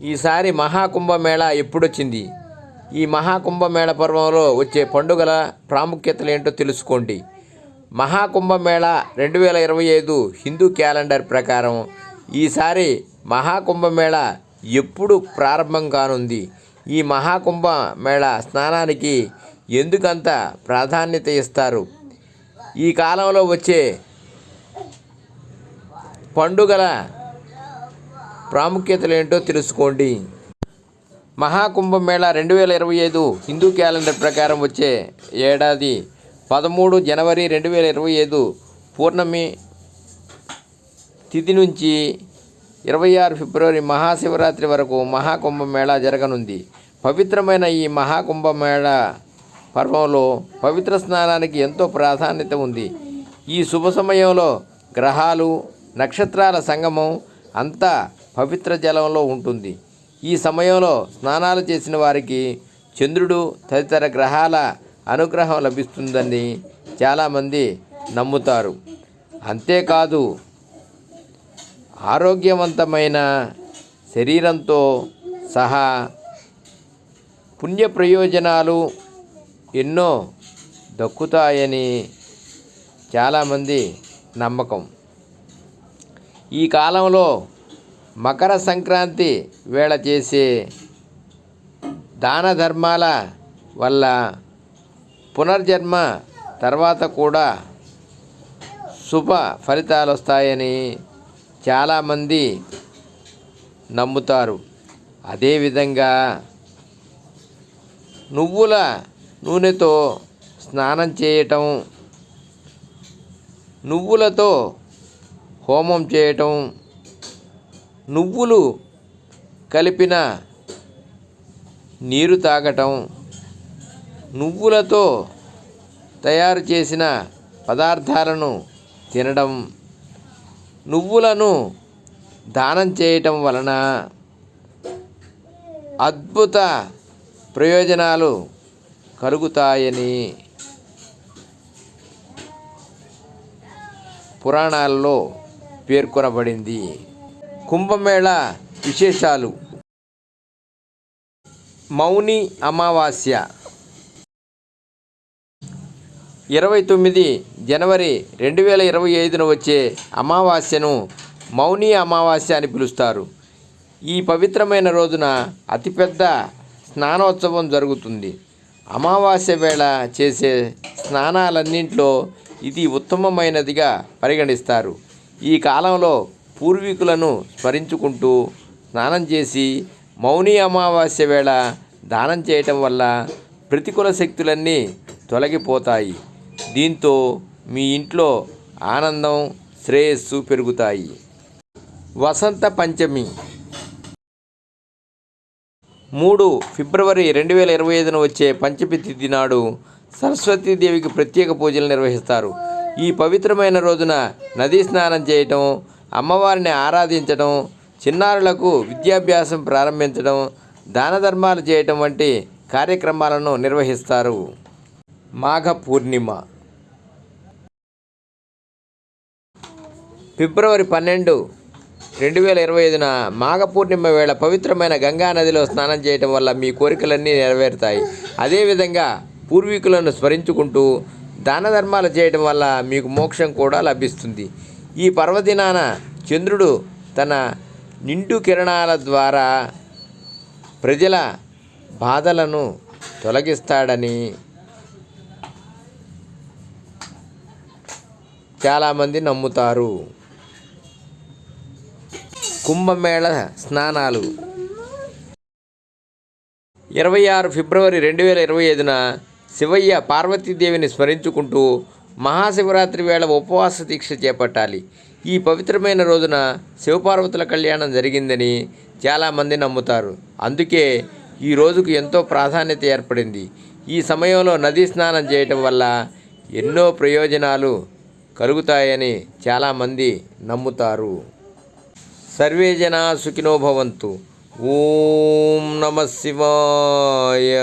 ఈసారి మహాకుంభమేళ ఎప్పుడొచ్చింది? ఈ మహాకుంభమేళ పర్వంలో వచ్చే పండుగల ప్రాముఖ్యతలు ఏంటో తెలుసుకోండి. మహాకుంభమేళ రెండు వేల ఇరవై ఐదు హిందూ క్యాలెండర్ ప్రకారం ఈసారి మహాకుంభమేళ ఎప్పుడు ప్రారంభం కానుంది? ఈ మహాకుంభమేళ స్నానానికి ఎందుకంత ప్రాధాన్యత ఇస్తారు? ఈ కాలంలో వచ్చే పండుగల ప్రాముఖ్యతలు ఏంటో తెలుసుకోండి. మహాకుంభమేళ రెండు వేల ఇరవై ఐదు హిందూ క్యాలెండర్ ప్రకారం వచ్చే ఏడాది పదమూడు జనవరి రెండు వేల ఇరవై ఐదు పూర్ణమి తిథి నుంచి ఇరవై ఆరు ఫిబ్రవరి మహాశివరాత్రి వరకు మహాకుంభమేళ జరగనుంది. పవిత్రమైన ఈ మహాకుంభమేళ పర్వంలో పవిత్ర స్నానానికి ఎంతో ప్రాధాన్యత ఉంది. ఈ శుభ సమయంలో గ్రహాలు నక్షత్రాల సంగమం అంతా పవిత్ర జలంలో ఉంటుంది. ఈ సమయంలో స్నానాలు చేసిన వారికి చంద్రుడు తదితర గ్రహాల అనుగ్రహం లభిస్తుందని చాలామంది నమ్ముతారు. అంతేకాదు ఆరోగ్యవంతమైన శరీరంతో సహా పుణ్య ప్రయోజనాలు ఎన్నో దక్కుతాయని చాలామంది నమ్మకం. ఈ కాలంలో మకర సంక్రాంతి వేళ చేసే దాన ధర్మాల వల్ల పునర్జన్మ తర్వాత కూడా శుభ ఫలితాలు వస్తాయని చాలామంది నమ్ముతారు. అదేవిధంగా నువ్వుల నూనెతో స్నానం చేయటం నువ్వులతో హోమం చేయటం నువ్వులు కలిపిన నీరు తాగటం నువ్వులతో తయారు చేసిన పదార్థాలను తినడం నువ్వులను దానం చేయటం వలన అద్భుత ప్రయోజనాలు కలుగుతాయని పురాణాల్లో పేర్కొనబడింది. కుంభమేళ విశేషాలు. మౌని అమావాస్య. ఇరవై తొమ్మిది జనవరి రెండు వేల ఇరవై ఐదున వచ్చే అమావాస్యను మౌని అమావాస్య అని పిలుస్తారు. ఈ పవిత్రమైన రోజున అతిపెద్ద స్నానోత్సవం జరుగుతుంది. అమావాస్య వేళ చేసే స్నానాలన్నింటిలో ఇది ఉత్తమమైనదిగా పరిగణిస్తారు. ఈ కాలంలో పూర్వీకులను స్మరించుకుంటూ స్నానం చేసి మౌని అమావాస్య వేళ దానం చేయటం వల్ల ప్రతికూల శక్తులన్నీ తొలగిపోతాయి. దీంతో మీ ఇంట్లో ఆనందం శ్రేయస్సు పెరుగుతాయి. వసంత పంచమి మూడు ఫిబ్రవరి రెండు వేల ఇరవై ఐదున వచ్చే పంచమి తిథి నాడు సరస్వతీదేవికి ప్రత్యేక పూజలు నిర్వహిస్తారు. ఈ పవిత్రమైన రోజున నదీ స్నానం చేయటం అమ్మవారిని ఆరాధించడం చిన్నారులకు విద్యాభ్యాసం ప్రారంభించడం దాన ధర్మాలు చేయటం వంటి కార్యక్రమాలను నిర్వహిస్తారు. మాఘ పూర్ణిమ. ఫిబ్రవరి పన్నెండు రెండు వేల ఇరవై ఐదున మాఘ పూర్ణిమ వేళ పవిత్రమైన గంగా నదిలో స్నానం చేయటం వల్ల మీ కోరికలన్నీ నెరవేరుతాయి. అదేవిధంగా పూర్వీకులను స్మరించుకుంటూ దాన ధర్మాలు చేయటం వల్ల మీకు మోక్షం కూడా లభిస్తుంది. ఈ పర్వదినాన చంద్రుడు తన నిండు కిరణాల ద్వారా ప్రజల బాధలను తొలగిస్తాడని చాలామంది నమ్ముతారు. కుంభమేళ స్నానాలు. ఇరవై ఆరు ఫిబ్రవరి రెండు వేల ఇరవై ఐదున శివయ్య పార్వతీదేవిని స్మరించుకుంటూ మహాశివరాత్రి వేళ ఉపవాస దీక్ష చేపట్టాలి. ఈ పవిత్రమైన రోజున శివపార్వతుల కళ్యాణం జరిగిందని చాలామంది నమ్ముతారు. అందుకే ఈ రోజుకు ఎంతో ప్రాధాన్యత ఏర్పడింది. ఈ సమయంలో నదీ స్నానం చేయటం వల్ల ఎన్నో ప్రయోజనాలు కలుగుతాయని చాలామంది నమ్ముతారు. సర్వే జనా సుఖినో భవంతు. ఓం నమ శివాయ.